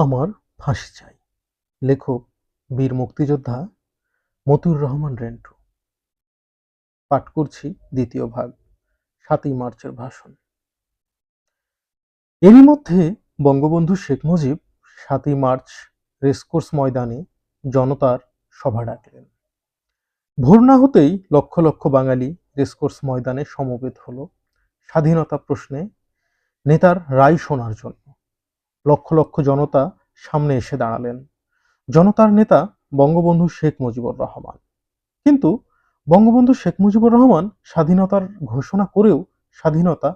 আমার ফাঁসি চাই। লেখক, বীর মুক্তিযোদ্ধা মতিউর রহমান রেন্টু। পাঠ করছি দ্বিতীয় ভাগ, সাতই মার্চের ভাষণ। এরই মধ্যে বঙ্গবন্ধু শেখ মুজিব সাতই মার্চ রেসকোর্স ময়দানে জনতার সভা ডাকলেন। ভোর না হতেই লক্ষ লক্ষ বাঙালি রেসকোর্স ময়দানে সমবেত হল স্বাধীনতা প্রশ্নে নেতার রায় শোনার জন্য। লক্ষ লক্ষ জনতা সামনে এসে দাঁড়ালেন। জনতার নেতা বঙ্গবন্ধু শেখ মুজিবুর রহমান। কিন্তু বঙ্গবন্ধু শেখ মুজিবুর রহমান স্বাধীনতার ঘোষণা করেও স্বাধীনতা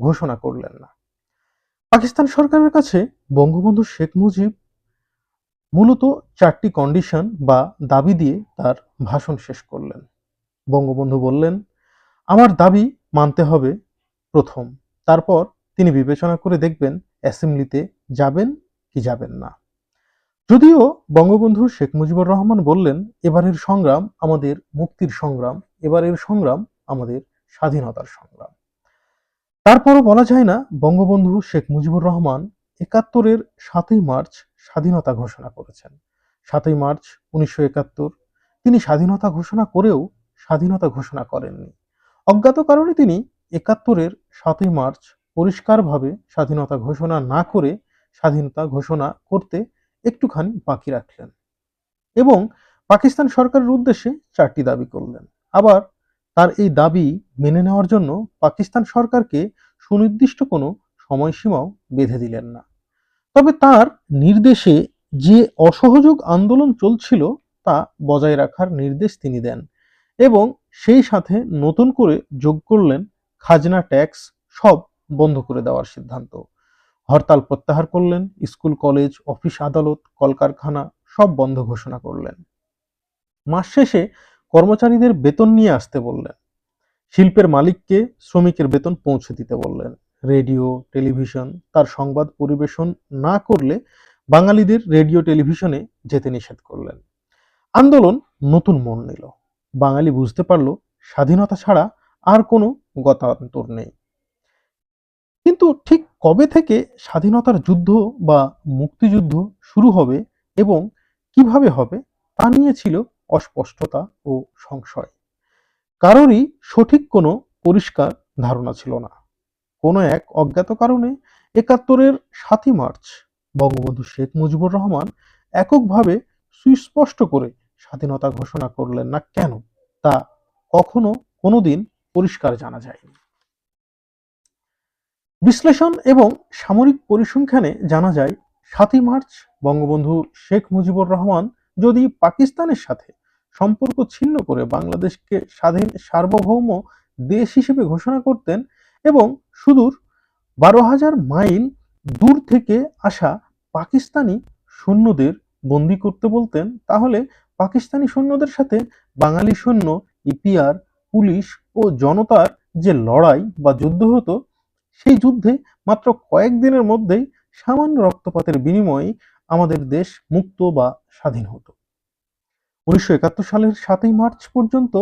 ঘোষণা করলেন না। পাকিস্তান সরকারের কাছে বঙ্গবন্ধু শেখ মুজিব মূলত চারটি কন্ডিশন বা দাবি দিয়ে তার ভাষণ শেষ করলেন। বঙ্গবন্ধু বললেন, আমার দাবি মানতে হবে প্রথম, তারপর তিনি বিবেচনা করে দেখবেন অ্যাসেম্বলিতে যাবেন কি যাবেন না। যদিও বঙ্গবন্ধু শেখ মুজিবুর রহমান বললেন, এবারের সংগ্রাম আমাদের মুক্তির সংগ্রাম, এবারের সংগ্রাম আমাদের স্বাধীনতার সংগ্রাম। তারপরও বলা যায় না, বঙ্গবন্ধু শেখ মুজিবুর রহমান একাত্তরের সাতই মার্চ স্বাধীনতা ঘোষণা করেছেন। সাতই মার্চ উনিশশো একাত্তর, তিনি স্বাধীনতা ঘোষণা করেও স্বাধীনতা ঘোষণা করেননি। অজ্ঞাত কারণে তিনি একাত্তরের সাতই মার্চ পরিষ্কারভাবে স্বাধীনতা ঘোষণা না করে স্বাধীনতা ঘোষণা করতে একটুখানি বাকি রাখলেন এবং পাকিস্তান সরকারের উদ্দেশ্যে চারটি দাবি করলেন। আবার তার এই দাবি মেনে নেওয়ার জন্য পাকিস্তান সরকারকে সুনির্দিষ্ট কোনো সময়সীমাও বেঁধে দিলেন না। তবে তার নির্দেশে যে অসহযোগ আন্দোলন চলছিল তা বজায় রাখার নির্দেশ তিনি দেন এবং সেই সাথে নতুন করে যোগ করলেন খাজনা ট্যাক্স সব বন্ধ করে দেওয়ার সিদ্ধান্ত। হরতাল প্রত্যাহার করলেন, স্কুল, কলেজ, অফিস, আদালত, কলকারখানা সব বন্ধ ঘোষণা করলেন। মাস শেষে কর্মচারীদের বেতন নিয়ে আসতে বললেন। শিল্পের মালিককে শ্রমিকের বেতন পৌঁছে দিতে বললেন। রেডিও, টেলিভিশন, তার সংবাদ পরিবেশন না করলে বাঙালিদের রেডিও, টেলিভিশনে যেতে নিষেধ করলেন। আন্দোলন নতুন মন নিল। বাঙালি বুঝতে পারল, স্বাধীনতা ছাড়া আর কোনো গতান্তর নেই। কিন্তু ঠিক কবে থেকে স্বাধীনতার যুদ্ধ বা মুক্তিযুদ্ধ শুরু হবে এবং কীভাবে হবে তা নিয়ে ছিল অস্পষ্টতা ও সংশয়। কারোরই সঠিক কোনো পরিষ্কার ধারণা ছিল না। কোনো এক অজ্ঞাত কারণে একাত্তরের সাতই মার্চ বঙ্গবন্ধু শেখ মুজিবুর রহমান এককভাবে সুস্পষ্ট করে স্বাধীনতা ঘোষণা করলেন না কেন তা কখনো কোনোদিন পরিষ্কার জানা যায়নি। বিশ্লেষণ এবং সামরিক পরিসংখ্যানে জানা যায়, সাতই মার্চ বঙ্গবন্ধু শেখ মুজিবুর রহমান যদি পাকিস্তানের সাথে সম্পর্ক ছিন্ন করে বাংলাদেশকে স্বাধীন সার্বভৌম দেশ হিসেবে ঘোষণা করতেন এবং সুদূর বারো হাজার মাইল দূর থেকে আসা পাকিস্তানি সৈন্যদের বন্দি করতে বলতেন, তাহলে পাকিস্তানি সৈন্যদের সাথে বাঙালি সৈন্য, ইপিআর, পুলিশ ও জনতার যে লড়াই বা যুদ্ধ হতো সেই যুদ্ধে মাত্র কয়েকদিনের মধ্যেই সামান্য রক্তপাতের বিনিময়ে আমাদের দেশ মুক্ত বা স্বাধীন হতো। উনিশশো একাত্তর সালের সাতই মার্চ পর্যন্ত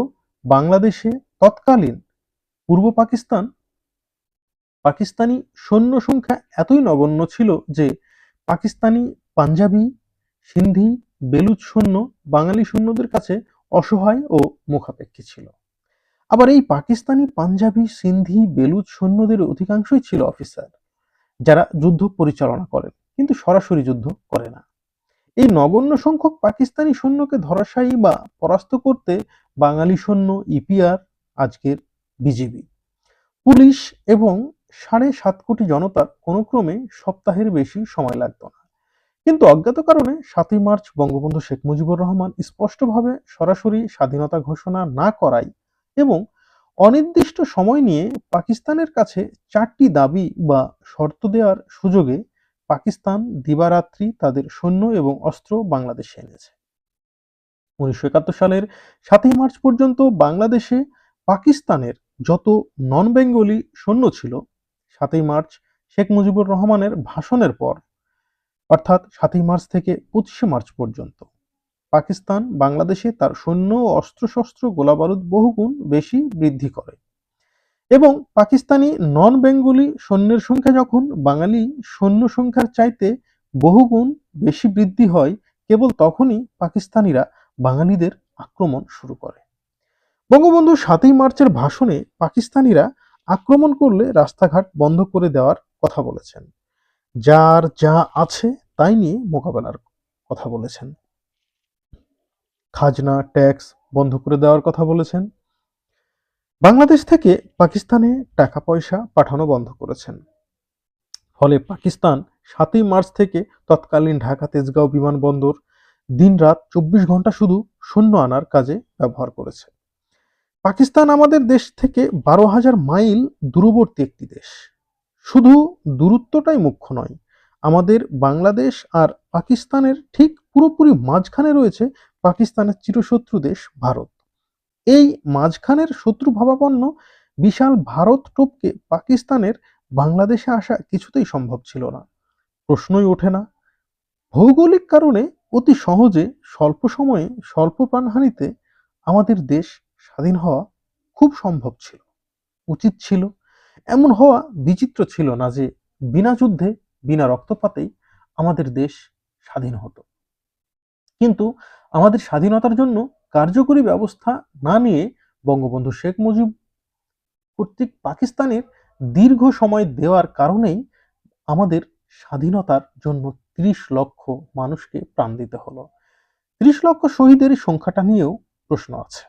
বাংলাদেশে তৎকালীন পূর্ব পাকিস্তান, পাকিস্তানি সৈন্য সংখ্যা এতই নগণ্য ছিল যে পাকিস্তানি, পাঞ্জাবি, সিন্ধি, বেলুচ সৈন্য, বাঙালি সৈন্যদের কাছে অসহায় ও মুখাপেক্ষী ছিল। আবার এই পাকিস্তানি, পাঞ্জাবি, সিন্ধি, বেলুচ সৈন্যদের অধিকাংশই ছিল অফিসার যারা যুদ্ধ পরিচালনা করেন, কিন্তু সরাসরি যুদ্ধ করে না। এই নগণ্য সংখ্যক পাকিস্তানি সৈন্যকে ধরাশায়ী বা পরাস্ত করতে বাঙালি সৈন্য ইপিআর আজকের বিজিবি পুলিশ এবং সাড়ে সাত কোটি জনতার কোনো ক্রমে সপ্তাহের বেশি সময় লাগত না। কিন্তু অজ্ঞাত কারণে সাতই মার্চ বঙ্গবন্ধু শেখ মুজিবুর রহমান স্পষ্টভাবে সরাসরি স্বাধীনতা ঘোষণা না করায় এবং অনির্দিষ্ট সময় নিয়ে পাকিস্তানের কাছে চারটি দাবি বা শর্ত দেওয়ার সুযোগে পাকিস্তান দিবারাত্রি তাদের সৈন্য এবং অস্ত্র বাংলাদেশে এনেছে। উনিশশো একাত্তর সালের সাতই মার্চ পর্যন্ত বাংলাদেশে পাকিস্তানের যত নন বেঙ্গলি সৈন্য ছিল, সাতই মার্চ শেখ মুজিবুর রহমানের ভাষণের পর, অর্থাৎ সাতই মার্চ থেকে পঁচিশে মার্চ পর্যন্ত পাকিস্তান, বাংলাদেশে তার সৈন্য ও অস্ত্রশস্ত্র গোলাবারুদ বহুগুণ বেশি বৃদ্ধি করে। এবং পাকিস্তানি নন বেঙ্গলি সৈন্যের সংখ্যা যখন বাঙালি সৈন্য সংখ্যার চাইতে বহুগুণ বেশি বৃদ্ধি হয়, কেবল তখনই পাকিস্তানিরা বাঙালিদের আক্রমণ শুরু করে। বঙ্গবন্ধু সাতই মার্চের ভাষণে পাকিস্তানিরা আক্রমণ করলে রাস্তাঘাট বন্ধ করে দেওয়ার কথা বলেছেন। যার যা আছে তাই নিয়ে মোকাবেলার কথা বলেছেন। খাজনা, ট্যাক্স বন্ধ করে দেওয়ার কথা বলেছেন। বাংলাদেশ থেকে পাকিস্তানে টাকা পয়সা পাঠানো বন্ধ করেছেন। ফলে পাকিস্তান সাতই মার্চ থেকে তৎকালীন ঢাকা তেজগাঁও বিমানবন্দর দিনরাত চব্বিশ ঘণ্টা শুধু সৈন্য আনার কাজে ব্যবহার করেছে। পাকিস্তান আমাদের দেশ থেকে বারো হাজার মাইল দূরবর্তী একটি দেশ। শুধু দূরত্বটাই মুখ্য নয়, আমাদের বাংলাদেশ আর পাকিস্তানের ঠিক পুরোপুরি মাঝখানে রয়েছে পাকিস্তানের চিরশত্রু দেশ ভারত। এই মাঝখানের শত্রু ভাবাপন্ন বিশাল ভারত টোপকে পাকিস্তানের বাংলাদেশে আসা কিছুতেই সম্ভব ছিল না। প্রশ্নই ওঠে না। ভৌগোলিক কারণে অতি সহজে স্বল্প সময়ে স্বল্প প্রাণহানিতে আমাদের দেশ স্বাধীন হওয়া খুব সম্ভব ছিল। উচিত ছিল। এমন হওয়া বিচিত্র ছিল না যে বিনা যুদ্ধে, বিনা রক্তপাতেই আমাদের দেশ স্বাধীন হতো। কিন্তু আমাদের স্বাধীনতার জন্য কার্যকরী ব্যবস্থা না নিয়ে বঙ্গবন্ধু শেখ মুজিব কর্তৃক পাকিস্তানের দীর্ঘ সময় দেওয়ার কারণেই আমাদের স্বাধীনতার জন্য ত্রিশ লক্ষ মানুষকে প্রাণ দিতে হলো। ত্রিশ লক্ষ শহীদের সংখ্যাটা নিয়েও প্রশ্ন আছে।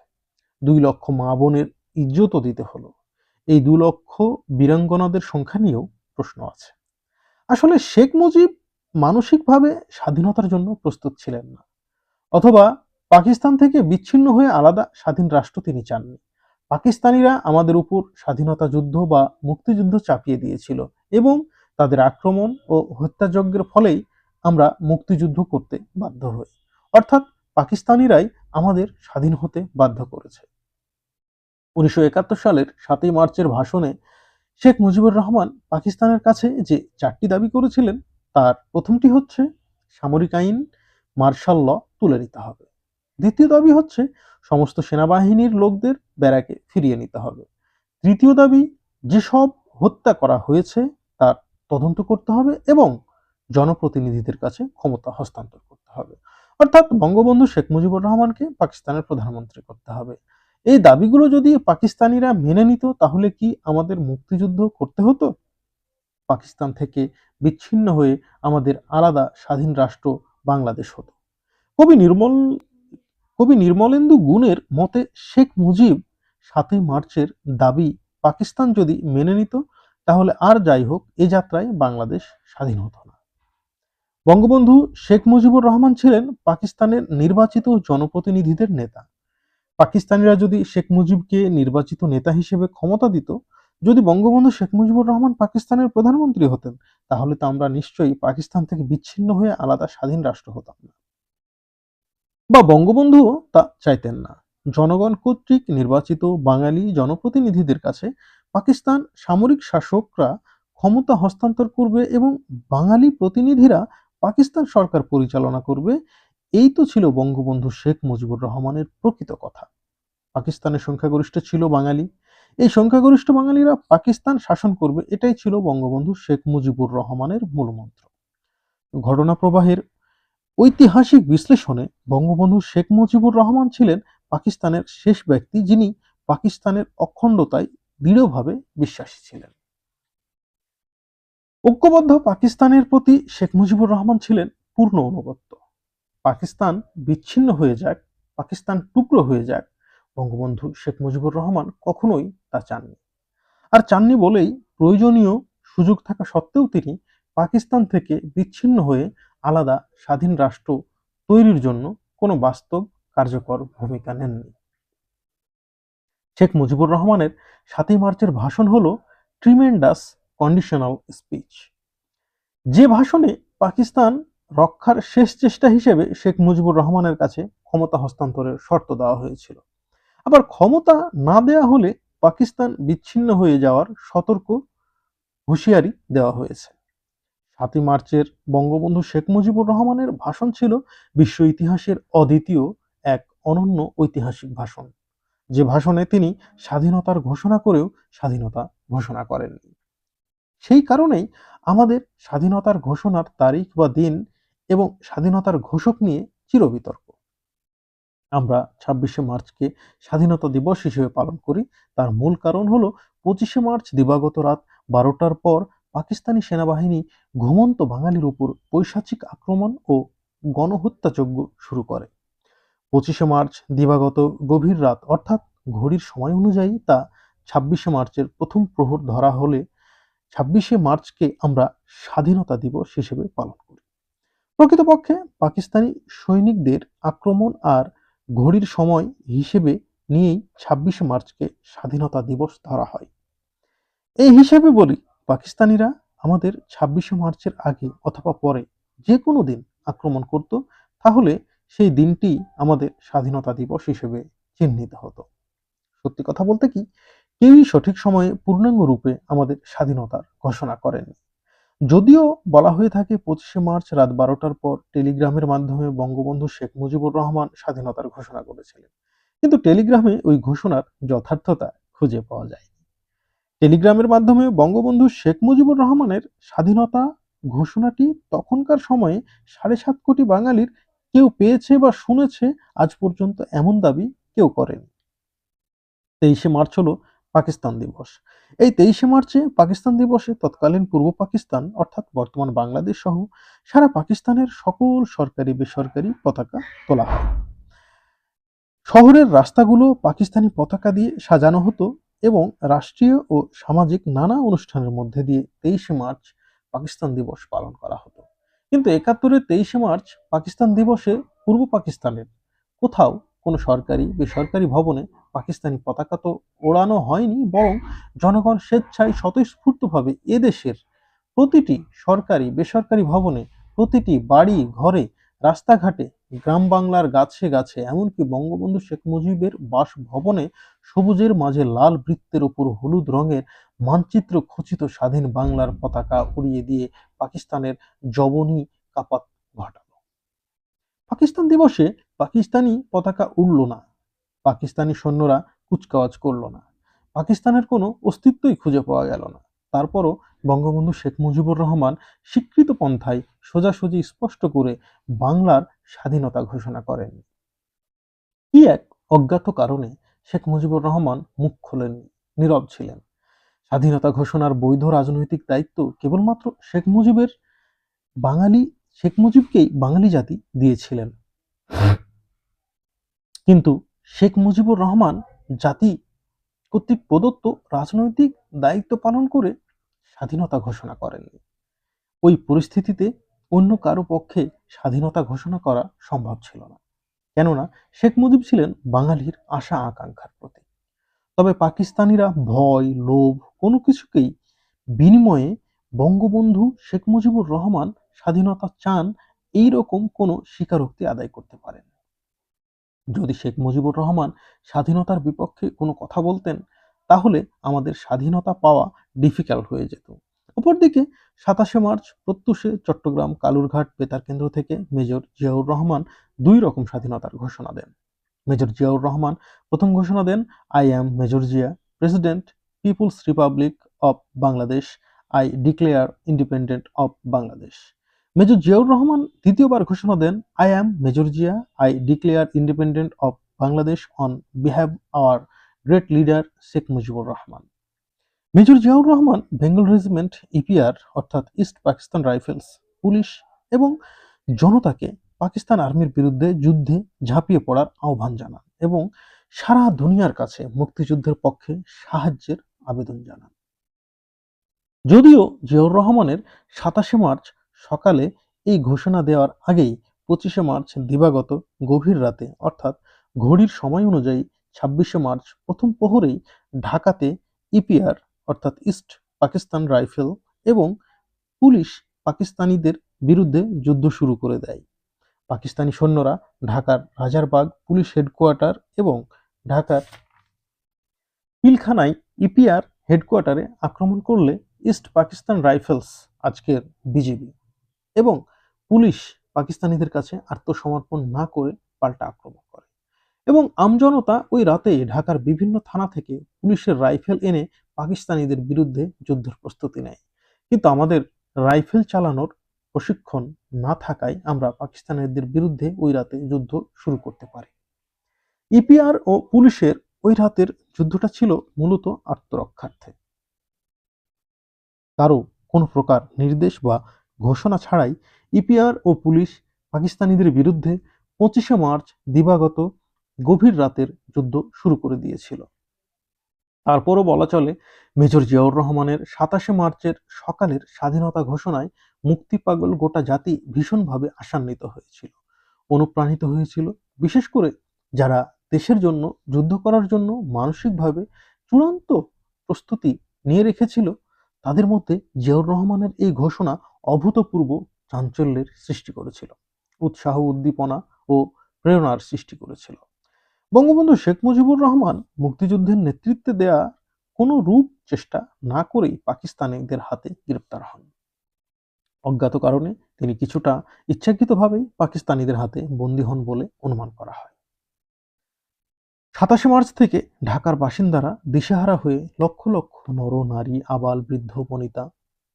দুই লক্ষ মা বোনের ইজ্জতও দিতে হলো। এই দু লক্ষ বীরাঙ্গনাদের সংখ্যা নিয়েও প্রশ্ন আছে। আসলে শেখ মুজিব মানসিকভাবে স্বাধীনতার জন্য প্রস্তুত ছিলেন না। অথবা পাকিস্তান থেকে বিচ্ছিন্ন হয়ে আলাদা স্বাধীন রাষ্ট্র তিনি চাননি। পাকিস্তানিরা আমাদের উপর স্বাধীনতা যুদ্ধ বা মুক্তিযুদ্ধ চাপিয়ে দিয়েছিল এবং তাদের আক্রমণ ও হত্যাযজ্ঞের ফলেই আমরা মুক্তিযুদ্ধ করতে বাধ্য হই। অর্থাৎ পাকিস্তানিরাই আমাদের স্বাধীন হতে বাধ্য করেছে। উনিশশো একাত্তর সালের সাতই মার্চের ভাষণে শেখ মুজিবুর রহমান পাকিস্তানের কাছে যে চারটি দাবি করেছিলেন, তার প্রথমটি হচ্ছে সামরিক আইন, মার্শাল ল তুলে নিতে হবে। দ্বিতীয় দাবি হচ্ছে, সমস্ত সেনাবাহিনীর লোকদের ব্যারাকে ফিরিয়ে নিতে হবে। তৃতীয় দাবি, যেসব হত্যা করা হয়েছে, তার তদন্ত করতে হবে এবং জনপ্রতিনিধিদের কাছে ক্ষমতা হস্তান্তর করতে হবে। অর্থাৎ বঙ্গবন্ধু শেখ মুজিবুর রহমানকে পাকিস্তানের প্রধানমন্ত্রী করতে হবে। এই দাবিগুলো যদি পাকিস্তানিরা মেনে নিত, তাহলে কি আমাদের মুক্তিযুদ্ধ করতে হতো? পাকিস্তান থেকে বিচ্ছিন্ন হয়ে আমাদের আলাদা স্বাধীন রাষ্ট্র বাংলাদেশ হতো। কবি নির্মল, কবি নির্মলেন্দু গুণের মতে শেখ মুজিব সাতই মার্চের দাবি পাকিস্তান যদি মেনে নিত, তাহলে আর যাই হোক, এ যাত্রায় বাংলাদেশ স্বাধীন হতো না। বঙ্গবন্ধু শেখ মুজিবুর রহমান ছিলেন পাকিস্তানের নির্বাচিত জনপ্রতিনিধিদের নেতা। পাকিস্তানিরা যদি শেখ মুজিবকে নির্বাচিত নেতা হিসেবে ক্ষমতা দিত, যদি বঙ্গবন্ধু শেখ মুজিবুর রহমান পাকিস্তানের প্রধানমন্ত্রী হতেন, তাহলে তো আমরা নিশ্চয়ই পাকিস্তান থেকে বিচ্ছিন্ন হয়ে আলাদা স্বাধীন রাষ্ট্র হতাম না। বা বঙ্গবন্ধু তা চাইতেন না। জনগণ কর্তৃক নির্বাচিত বাঙালি জনপ্রতিনিধিদের কাছে পাকিস্তান সামরিক শাসকরা ক্ষমতা হস্তান্তর করবে এবং বাঙালি প্রতিনিধিরা পাকিস্তান সরকার পরিচালনা করবে, এই তো ছিল বঙ্গবন্ধু শেখ মুজিবুর রহমানের প্রকৃত কথা। পাকিস্তানের সংখ্যাগরিষ্ঠ ছিল বাঙালি। এই সংখ্যাগরিষ্ঠ বাঙালিরা পাকিস্তান শাসন করবে, এটাই ছিল বঙ্গবন্ধু শেখ মুজিবুর রহমানের মূলমন্ত্র। ঘটনা প্রবাহের ঐতিহাসিক বিশ্লেষণে বঙ্গবন্ধু শেখ মুজিবুর রহমান ছিলেন পাকিস্তানের শেষ ব্যক্তি, যিনি পাকিস্তানের অখণ্ডতায় দৃঢ়ভাবে বিশ্বাসী ছিলেন। ঐক্যবদ্ধ পাকিস্তানের প্রতি শেখ মুজিবুর রহমান ছিলেন পূর্ণ অনুগত্য। পাকিস্তান বিচ্ছিন্ন হয়ে যাক, পাকিস্তান টুকরো হয়ে যাক, বঙ্গবন্ধু শেখ মুজিবুর রহমান কখনোই তা চাননি। আর চাননি বলেই প্রয়োজনীয় সুযোগ থাকা সত্ত্বেও তিনি পাকিস্তান থেকে বিচ্ছিন্ন হয়ে আলাদা স্বাধীন রাষ্ট্র তৈরির জন্য কোনো বাস্তব কার্যকর ভূমিকা নেননি। শেখ মুজিবুর রহমানের সাতই মার্চের ভাষণ হলো ট্রিমেন্ডাস কন্ডিশনাল স্পিচ। যে ভাষণে পাকিস্তান রক্ষার শেষ চেষ্টা হিসেবে শেখ মুজিবুর রহমানের কাছে ক্ষমতা হস্তান্তরের শর্ত দেওয়া হয়েছিল। আবার ক্ষমতা না দেয়া হলে পাকিস্তান বিচ্ছিন্ন হয়ে যাওয়ার সতর্ক হুঁশিয়ারি দেওয়া হয়েছে। সাতই মার্চের বঙ্গবন্ধু শেখ মুজিবুর রহমানের ভাষণ ছিল বিশ্ব ইতিহাসের অদ্বিতীয় এক অনন্য ঐতিহাসিক ভাষণ। যে ভাষণে তিনি স্বাধীনতার ঘোষণা করেও স্বাধীনতা ঘোষণা করেননি। সেই কারণেই আমাদের স্বাধীনতার ঘোষণার তারিখ বা দিন এবং স্বাধীনতার ঘোষক নিয়ে চিরবিতর্ক। আমরা ছাব্বিশে মার্চকে স্বাধীনতা দিবস হিসেবে পালন করি। তার মূল কারণ হলো পঁচিশে মার্চ দিবাগত রাত বারোটার পর পাকিস্তানি সেনাবাহিনী ঘুমন্ত বাঙালির উপর পৈশাচিক আক্রমণ ও গণহত্যাযজ্ঞ শুরু করে। পঁচিশে মার্চ দিবাগত গভীর রাত, অর্থাৎ ঘড়ির সময় অনুযায়ী তা ছাব্বিশে মার্চের প্রথম প্রহর ধরা হলে ছাব্বিশে মার্চকে আমরা স্বাধীনতা দিবস হিসেবে পালন করি। প্রকৃতপক্ষে পাকিস্তানি সৈনিকদের আক্রমণ আর ঘড়ির সময় হিসেবে নিয়েই ছাব্বিশে মার্চকে স্বাধীনতা দিবস ধরা হয়। এই হিসেবে বলি পাকিস্তানিরা আমাদের ছাব্বিশে মার্চের আগে অথবা পরে যে কোনো দিন আক্রমণ করত, তাহলে সেই দিনটি আমাদের স্বাধীনতা দিবস হিসেবে চিহ্নিত হতো। সত্যি কথা বলতে কি, কেউই সঠিক সময়ে পূর্ণাঙ্গ রূপে আমাদের স্বাধীনতার ঘোষণা করেনি। যদিও বলা হয়ে থাকে পঁচিশে মার্চ রাত বারোটার পর টেলিগ্রামের মাধ্যমে বঙ্গবন্ধু শেখ মুজিবুর রহমান স্বাধীনতার ঘোষণা করেছিলেন। কিন্তু টেলিগ্রামে ওই ঘোষণার যথার্থতা খুঁজে পাওয়া যায় টেলিগ্রামের মাধ্যমে বঙ্গবন্ধু শেখ মুজিবুর রহমানের স্বাধীনতা ঘোষণাটি তখনকার সময়ে সাড়ে সাত কোটি বাঙালির কেউ পেয়েছে বা শুনেছে, আজ পর্যন্ত এমন দাবি কেউ করেনি। তেইশে মার্চ হলো পাকিস্তান দিবস। এই তেইশে মার্চে পাকিস্তান দিবসে তৎকালীন পূর্ব পাকিস্তান, অর্থাৎ বর্তমান বাংলাদেশ সহ সারা পাকিস্তানের সকল সরকারি বেসরকারি পতাকা তোলা হয়। শহরের রাস্তাগুলো পাকিস্তানি পতাকা দিয়ে সাজানো হতো এবং রাষ্ট্রীয় ও সামাজিক নানা অনুষ্ঠানের মধ্যে দিয়ে তেইশে মার্চ পাকিস্তান দিবস পালন করা হতো। কিন্তু একাত্তরের তেইশে মার্চ পাকিস্তান দিবসে পূর্ব পাকিস্তানের কোথাও কোনো সরকারি, বেসরকারি ভবনে পাকিস্তানি পতাকা তো ওড়ানো হয়নি, বরং জনগণ স্বেচ্ছায় স্বতঃস্ফূর্তভাবে এদেশের প্রতিটি সরকারি, বেসরকারি ভবনে প্রতিটি বাড়ি, ঘরে রাস্তাঘাটে গ্রাম বাংলার গাছে গাছে, এমনকি বঙ্গবন্ধু শেখ মুজিবের বাসভবনে সবুজের মাঝে লাল বৃত্তের উপর হলুদ রঙের মানচিত্র খচিত স্বাধীন বাংলার পতাকা উড়িয়ে দিয়ে পাকিস্তানের জবনী কাপাত ঘটালো। পাকিস্তান দিবসে পাকিস্তানি পতাকা উড়ল না। পাকিস্তানি সৈন্যরা কুচকাওয়াজ করল না। পাকিস্তানের কোনো অস্তিত্বই খুঁজে পাওয়া গেল না। তারপরও বঙ্গবন্ধু শেখ মুজিবুর রহমান স্বীকৃত পন্থায় সোজাসুজি স্পষ্ট করে বাংলার স্বাধীনতা ঘোষণা করেন। কি এক অজ্ঞাত কারণে শেখ মুজিবুর রহমান মুখ খোলেননি, নীরব ছিলেন। স্বাধীনতা ঘোষণার বৈধ রাজনৈতিক দায়িত্ব কেবলমাত্র শেখ মুজিবের বাঙালি, শেখ মুজিবকেই বাঙালি জাতি দিয়েছিলেন। কিন্তু শেখ মুজিবুর রহমান জাতি কর্তৃক প্রদত্ত রাজনৈতিক দায়িত্ব পালন করে স্বাধীনতা ঘোষণা করেননি। ওই পরিস্থিতিতে অন্য কারও পক্ষে স্বাধীনতা ঘোষণা করা সম্ভব ছিল না। কেননা শেখ মুজিব ছিলেন বাঙালির আশা আকাঙ্ক্ষার প্রতীক। তবে পাকিস্তানিরা ভয়, লোভ, কোনো কিছুকেই বিনিময়ে বঙ্গবন্ধু শেখ মুজিবুর রহমান স্বাধীনতা চান এই রকম কোনো স্বীকারোক্তি আদায় করতে পারেন। যদি শেখ মুজিবুর রহমান স্বাধীনতার বিপক্ষে কোনো কথা বলতেন তাহলে আমাদের স্বাধীনতা পাওয়া ডিফিকাল্ট হয়ে যেত। অপরদিকে সাতাশে মার্চ প্রত্যুষে চট্টগ্রাম কালুরঘাট বেতার কেন্দ্র থেকে মেজর জিয়াউর রহমান দুই রকম স্বাধীনতার ঘোষণা দেন। মেজর জিয়াউর রহমান প্রথম ঘোষণা দেন I am major Zia president people's republic of Bangladesh I declare independent of Bangladesh major Ziaur Rahman দ্বিতীয়বার ঘোষণা দেন I am major Zia I declare independent of Bangladesh on behalf our great leader Sheikh Mujibur Rahman. Major Ziaur Rahman Bengal regiment EPR অর্থাৎ east Pakistan rifles, police এবং জনতাকে পাকিস্তান আর্মির বিরুদ্ধে যুদ্ধে ঝাঁপিয়ে পড়ার আহ্বান জানান এবং সারা দুনিয়ার কাছে মুক্তিযুদ্ধের পক্ষে সাহায্যের আবেদন জানান। যদিও জিয়াউর রহমানের সাতাশে মার্চ সকালে এই ঘোষণা দেওয়ার আগেই পঁচিশে মার্চ দিবাগত গভীর রাতে, অর্থাৎ ঘড়ির সময় অনুযায়ী ছাব্বিশে মার্চ, প্রথম প্রহরেই ঢাকাতে ইপিআর, অর্থাৎ ইস্ট পাকিস্তান রাইফেল এবং পুলিশ পাকিস্তানিদের বিরুদ্ধে যুদ্ধ শুরু করে দেয়। পাকিস্তানি সৈন্যরা ঢাকার রাজারবাগ পুলিশ হেডকোয়ার্টার এবং ঢাকার পিলখানায় ইপিআর হেডকোয়ার্টারে আক্রমণ করলে ইস্ট পাকিস্তান রাইফেলস আজকের বিজিবি এবং পুলিশ পাকিস্তানিদের কাছে আত্মসমর্পণ না করে পাল্টা আক্রমণ করে। এবং আমজনতা ওই রাতে ঢাকার বিভিন্ন থানা থেকে পুলিশের রাইফেল এনে পাকিস্তানিদের বিরুদ্ধে যুদ্ধের প্রস্তুতি নেয়। কিন্তু আমাদের রাইফেল চালানোর প্রশিক্ষণ না থাকায় আমরা পাকিস্তানিদের বিরুদ্ধে ওই রাতে যুদ্ধ শুরু করতে পারি। ইপিআর ও পুলিশের ওই রাতের যুদ্ধটা ছিল মূলত আত্মরক্ষার্থে। কারও কোনো প্রকার নির্দেশ বা ঘোষণা ছাড়াই ইপিআর ও পুলিশ পাকিস্তানিদের বিরুদ্ধে পঁচিশে মার্চ দিবাগত গভীর রাতের যুদ্ধ শুরু করে দিয়েছিল। তারপরও বলা চলে, মেজর জিয়াউর রহমানের সাতাশে মার্চের সকালের স্বাধীনতা ঘোষণায় মুক্তি পাগল গোটা জাতি ভীষণভাবে আশান্বিত হয়েছিল। অনুপ্রাণিত হয়েছিল, বিশেষ করে যারা দেশের জন্য, যুদ্ধ করার জন্য মানসিকভাবে চূড়ান্ত প্রস্তুতি নিয়ে রেখেছিল, তাদের মধ্যে জিয়াউর রহমানের এই ঘোষণা অভূতপূর্ব চাঞ্চল্যের সৃষ্টি করেছিল, উৎসাহ, উদ্দীপনা ও প্রেরণার সৃষ্টি করেছিল। বঙ্গবন্ধু শেখ মুজিবুর রহমান মুক্তিযুদ্ধের নেতৃত্বে দেয়া কোনো রূপ চেষ্টা না করেই পাকিস্তানিদের হাতে গ্রেপ্তার হন। অজ্ঞাত কারণে তিনি কিছুটা ইচ্ছাকৃতভাবেই পাকিস্তানিদের হাতে বন্দী হন বলে অনুমান করা হয়। সাতাশে মার্চ থেকে ঢাকার বাসিন্দারা দিশেহারা হয়ে লক্ষ লক্ষ নর, নারী, আবাল, বৃদ্ধ, বনিতা,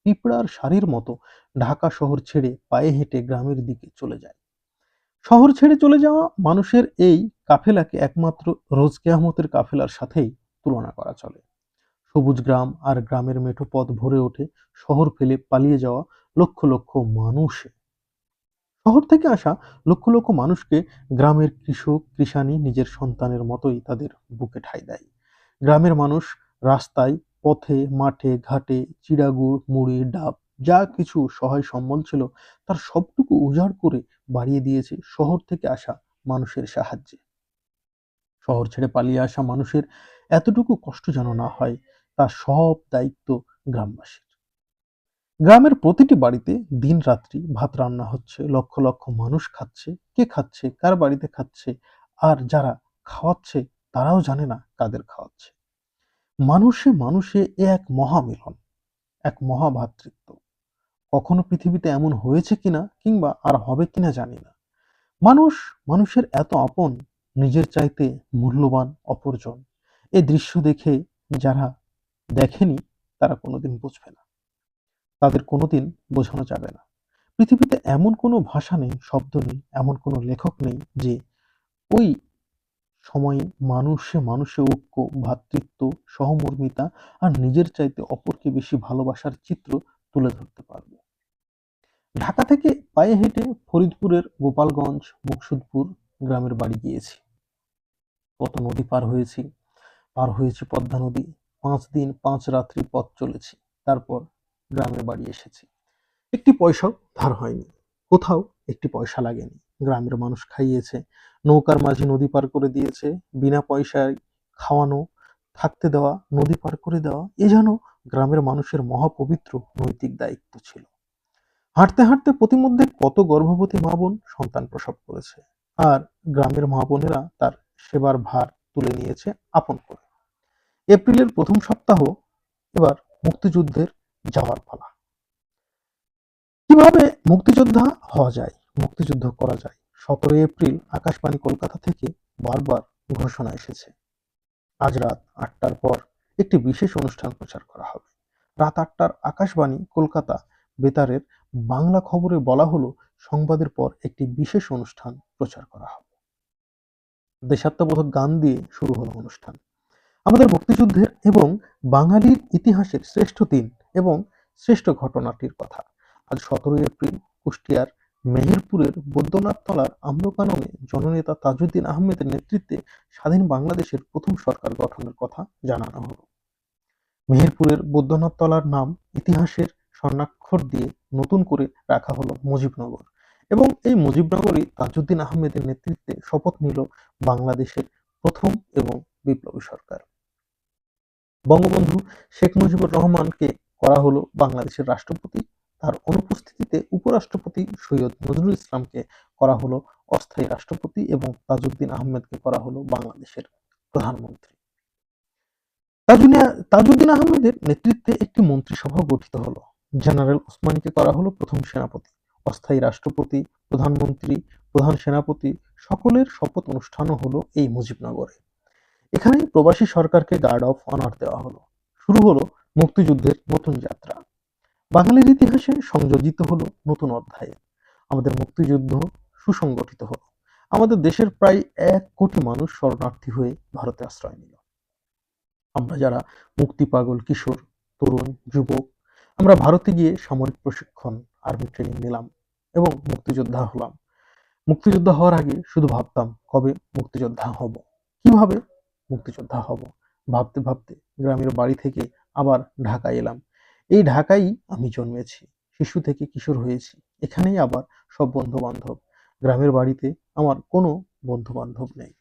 পিঁপড়ার শাড়ির মতো ঢাকা শহর ছেড়ে পায়ে হেঁটে গ্রামের দিকে চলে যায়। শহর ছেড়ে চলে যাওয়া মানুষের এই কাফেলাকে একমাত্র রোজ কেয়ামতের কাফেলার সাথেই তুলনা করা চলে। সবুজ গ্রাম আর গ্রামের মেঠো পথ ভরে ওঠে শহর ফেলে পালিয়ে যাওয়া লক্ষ লক্ষ মানুষে। শহর থেকে আসা লক্ষ লক্ষ মানুষকে গ্রামের কৃষক, কৃষানি নিজের সন্তানের মতোই তাদের বুকে ঠাঁই দেয়। গ্রামের মানুষ রাস্তায়, পথে, মাঠে, ঘাটে, চিড়াগুড়, মুড়ি, ডাব যা কিছু সহায় সম্বল ছিল, তার সবটুকু উজাড় করে বাড়িয়ে দিয়েছে শহর থেকে আসা মানুষের সাহায্যে। শহর ছেড়ে পালিয়ে আসা মানুষের এতটুকু কষ্ট যেন না হয় তার সব দায়িত্ব গ্রামবাসীর। গ্রামের প্রতিটি বাড়িতে দিন রাত্রি ভাত রান্না হচ্ছে, লক্ষ লক্ষ মানুষ খাচ্ছে, কে খাচ্ছে, কার বাড়িতে খাচ্ছে, আর যারা খাওয়াচ্ছে তারাও জানে না কাদের খাওয়াচ্ছে। মানুষে মানুষে এ এক মহামিলন, এক মহাভাতৃত্ব। কখনো পৃথিবীতে এমন হয়েছে কিনা কিংবা আর হবে কিনা জানি না। মানুষ, মানুষের এত আপন, নিজের চাইতে মূল্যবান অপরজন। এ দৃশ্য দেখে যারা দেখেনি, তারা কোনোদিন বুঝবে না। তাদের কোনোদিন বোঝানো যাবে না। পৃথিবীতে এমন কোনো ভাষা নেই, শব্দ নেই, এমন কোনো লেখক নেই যে ওই সময়ে মানুষে মানুষে ঐক্য, ভ্রাতৃত্ব, সহমর্মিতা আর নিজের চাইতে অপরকে বেশি ভালোবাসার চিত্র তুলে ধরতে পারবে। ঢাকা থেকে পায়ে হেঁটে ফরিদপুরের গোপালগঞ্জ, মুকসুদপুর গ্রামের বাড়ি গিয়েছি। কত নদী পার হয়েছি পার হয়েছি পদ্মা নদী। পাঁচ দিন, পাঁচ রাত্রি পথ চলেছি, তারপর গ্রামের বাড়ি এসেছি। একটি পয়সাও ধার হয়নি, কোথাও একটি পয়সা লাগেনি। গ্রামের মানুষ খাইয়েছে, নৌকার মাঝে নদী পার করে দিয়েছে, বিনা পয়সায় খাওয়ানো, থাকতে দেওয়া, নদী পার করে দেওয়া, এ যেন গ্রামের মানুষের মহাপবিত্র নৈতিক দায়িত্ব ছিল। হাঁটতে হাঁটতে প্রতিমধ্যে কত গর্ভবতী মা বোন সন্তান প্রসব করেছে। আর গ্রামের মা বোনেরা তার সেবার ভার তুলে নিয়েছে আপন করে। এপ্রিলের প্রথম সপ্তাহ এবার মুক্তিযুদ্ধের যাওয়ার পালা। কীভাবে মুক্তিযোদ্ধা হওয়া যায়, মুক্তিযুদ্ধ করা যায়? সতেরোই এপ্রিল আকাশবাণী কলকাতা থেকে বারবার ঘোষণা এসেছে। আজ রাত আটটার পর একটি বিশেষ অনুষ্ঠান প্রচার করা হবে। রাত আটটার আকাশবাণী কলকাতা বেতারের বাংলা খবরে বলা হলো, সংবাদের পর একটি বিশেষ অনুষ্ঠান প্রচার করা হবে। দেশাত্মবোধক গান দিয়ে শুরু হলো অনুষ্ঠান। আমাদের মুক্তিযুদ্ধের এবং বাঙালির ইতিহাসের শ্রেষ্ঠ দিন এবং শ্রেষ্ঠ ঘটনাটির কথা। আজ সতেরোই এপ্রিল, কুষ্টিয়ার মেহেরপুরের বৈদ্যনাথ তলার আম্রকাননে জননেতা তাজউদ্দিন আহমেদের নেতৃত্বে স্বাধীন বাংলাদেশের প্রথম সরকার গঠনের কথা জানানো হলো। মেহেরপুরের বৈদ্যনাথ তলার নাম ইতিহাসের স্বর্ণাক্ষর দিয়ে নতুন করে রাখা হলো মুজিবনগর। এবং এই মুজিবনগরই তাজউদ্দিন আহমেদের নেতৃত্বে শপথ নিল বাংলাদেশের প্রথম এবং বিপ্লবী সরকার। বঙ্গবন্ধু শেখ মুজিবুর রহমানকে করা হলো বাংলাদেশের রাষ্ট্রপতি। তার অনুপস্থিতিতে উপরাষ্ট্রপতি সৈয়দ নজরুল ইসলামকে করা হলো অস্থায়ী রাষ্ট্রপতি এবং তাজউদ্দিন আহমেদকে করা হলো বাংলাদেশের প্রধানমন্ত্রী। তাজউদ্দিন আহমেদের নেতৃত্বে একটি মন্ত্রিসভা গঠিত হলো। জেনারেল ওসমানীকে করা হলো প্রথম সেনাপতি, অস্থায়ী রাষ্ট্রপতি, প্রধানমন্ত্রী, প্রধান সেনাপতি, সকলের শপথ অনুষ্ঠানও হলো এই মুজিবনগরে। এখানে প্রবাসী সরকারকে গার্ড অফ অনার দেওয়া হলো। শুরু হলো মুক্তিযুদ্ধের নতুন যাত্রা। বাঙালির ইতিহাসে সংযোজিত হলো নতুন অধ্যায়ে। আমাদের মুক্তিযুদ্ধ সুসংগঠিত হলো। আমাদের দেশের প্রায় এক কোটি মানুষ শরণার্থী হয়ে ভারতে আশ্রয় নিল। আমরা যারা মুক্তি পাগল, কিশোর, তরুণ, যুবক আমরা ভারতে গিয়ে সামরিক প্রশিক্ষণ আর্মি ট্রেনিং নিলাম এবং মুক্তিযোদ্ধা হলাম। মুক্তিযোদ্ধা হওয়ার আগে শুধু ভাবতাম কবে মুক্তিযোদ্ধা হব, কীভাবে মুক্তিযোদ্ধা হব? ভাবতে ভাবতে গ্রামের বাড়ি থেকে আবার ঢাকায় এলাম। এই ঢাকায় আমি জন্মেছি, শিশু থেকে কিশোর হয়েছি, এখানেই আবার সব বন্ধু বান্ধব গ্রামের বাড়িতে আমার কোনো বন্ধু বান্ধব নেই।